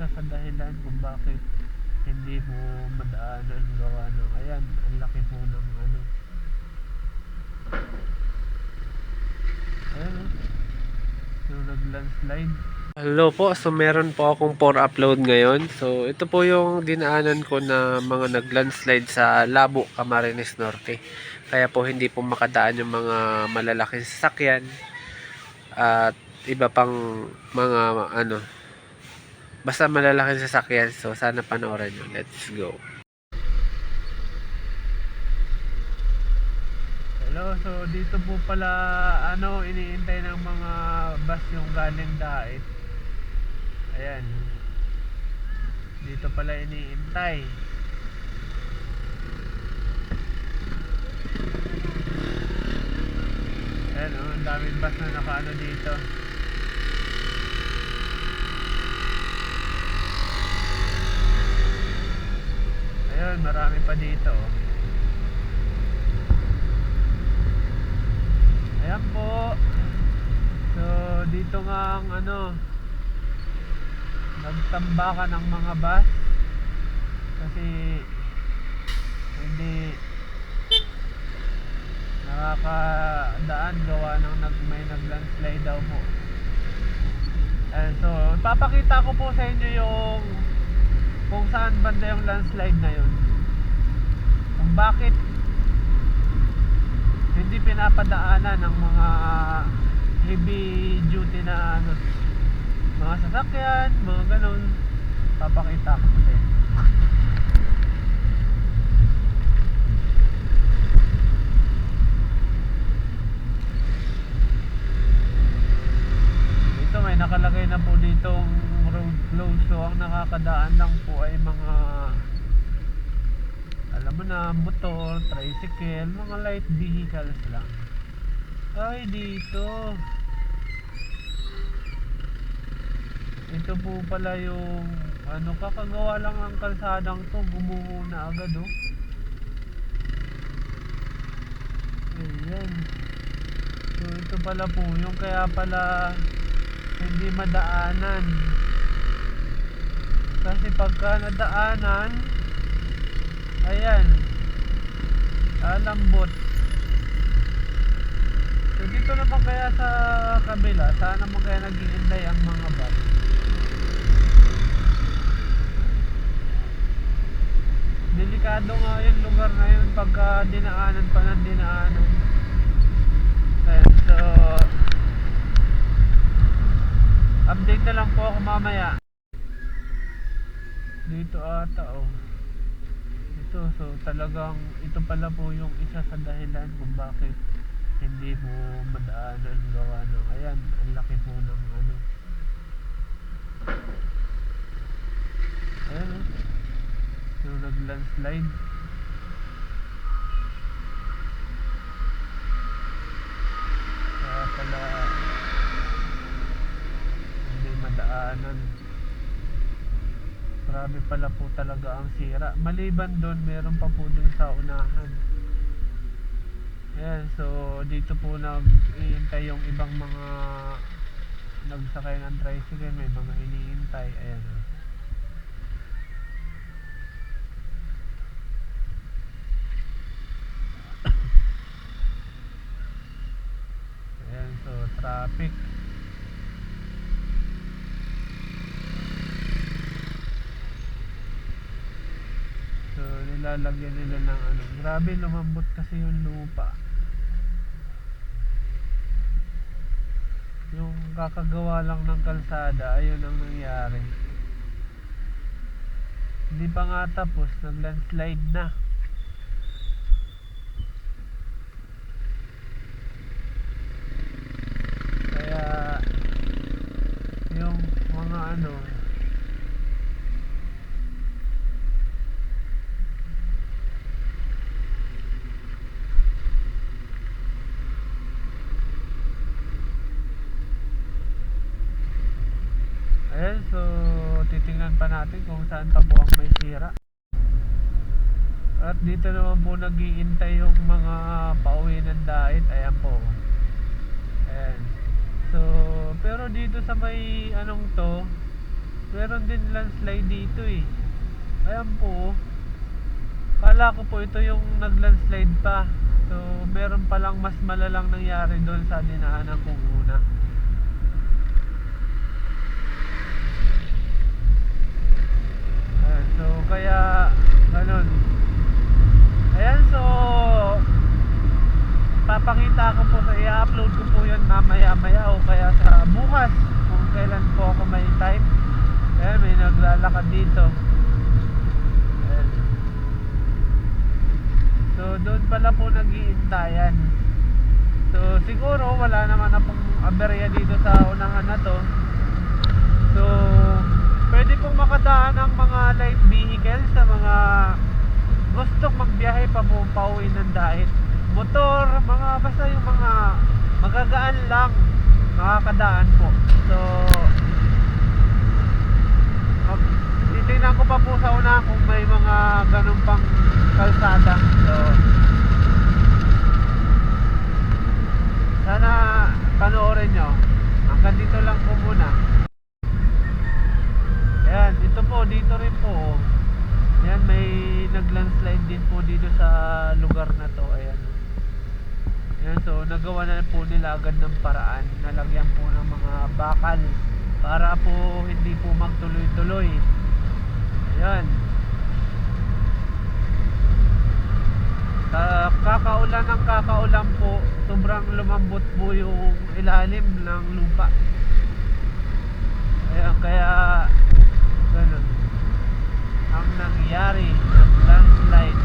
isa sa dahilan kung bakit hindi mo madaanan gawa ng ayan, ang laki po ng ano. Ayan oh. Yung nag-landslide. Hello po, so meron po akong for upload ngayon. So ito po yung dinaanan ko na mga nag-landslide sa Labo, Camarines Norte. Kaya po hindi po makadaan yung mga malalaking sasakyan at iba pang mga ano basta malalaking sasakyan. So sana panoorin nyo. Let's go. Hello, so dito po pala ano iniintay ng mga bus yung galing Dait. Ayan. Dito pala iniintay. Ayan oh, ang daming bus na nakaano dito. Ayun, marami pa dito. Ayan po. So, dito nga ang ano, nagtambakan ng mga bus. Kasi, hindi nakakadaan gawa ng nag, may naglandslide daw po. And so, papakita ko po sa inyo yung kung saan banda yung landslide na yun. Kung bakit hindi pinapadaanan ng mga heavy duty na ano, mga sasakyan, mga ganun. Papakita ko sa inyo. Dito may nakalagay na po ditong road closed. So ang nakakadaan lang po ay mga alam mo na, motor, tricycle, mga light vehicles lang. Ay, dito. Ito po pala yung ano, kakagawa lang ng kalsadang to, gumuho na agad oh. Ayan. So ito pala po, yung kaya pala hindi madaanan. Kasi pagka nadaanan, ayan, alambot. So dito naman kaya sa kabila, saan naman kaya nag-iinday ang mga bus? Delikado nga yung lugar na yun pagka dinaanan pa ng dinaanan. Ayan, so update na lang po ako mamaya. Dito ata oh. Ito, so talagang ito pala po yung isa sa dahilan kung bakit hindi mo madaanan gawa ng ayan, ang laki po ng ano. Ayan oh. Yung nag-landslide. Kaya pala hindi madaanan. Grabe pala po talaga ang sira. Maliban doon, meron pa po doon sa unahan. Ayan, so dito po nag-iintay yung ibang mga nagsakay ng tricycle, may mga iniintay. Ayan. Ayan, so traffic. So nilalagyan nila ng ano. Grabe lumambot kasi yung lupa. Yung kakagawa lang ng kalsada, ayun ang nangyari. Hindi pa nga tapos, nag-landslide na. Kaya yung mga ano Ayan, so titingnan pa natin kung saan pa po ang may sira. At dito naman po nagiintay yung mga pauwi ng diet. Ayan po. Ayan. So, pero dito sa may anong to, meron din landslide dito eh. Ayan po. Kala ko po ito yung nag-landslide pa. So, meron palang mas malalang nangyari doon sa dinaanan kong una. Ayan, so, kaya, ganun. Ayan, so, papakita ko po sa i-upload ko po yun mamaya maya o kaya sa bukas kung kailan po ako may time. Ayan may naglalakad dito. So doon pala po nag-iintayan. So siguro wala naman na aberya dito sa unahan na to. So pwede pong makadaan ang mga light vehicles sa mga gustong magbiyahe pa po pauwi ng dahit motor, mga basta yung mga magagaan lang makakadaan po. So mag, titignan ko pa po sa una kung may mga ganun pang kalsada. So sana panoorin nyo. Hanggang dito lang po muna. Ayan ito po dito rin po. Ayan, may nag-landslide din po dito sa lugar na to. Ayan. Nagawa na po nila agad ng paraan. Nalagyan po ng mga bakal para po hindi po magtuloy-tuloy. Ayan. Sa kakaulan ng kakaulan po, sobrang lumambot po yung ilalim ng lupa. Ayan, kaya ganun ang nangyari ng landslide.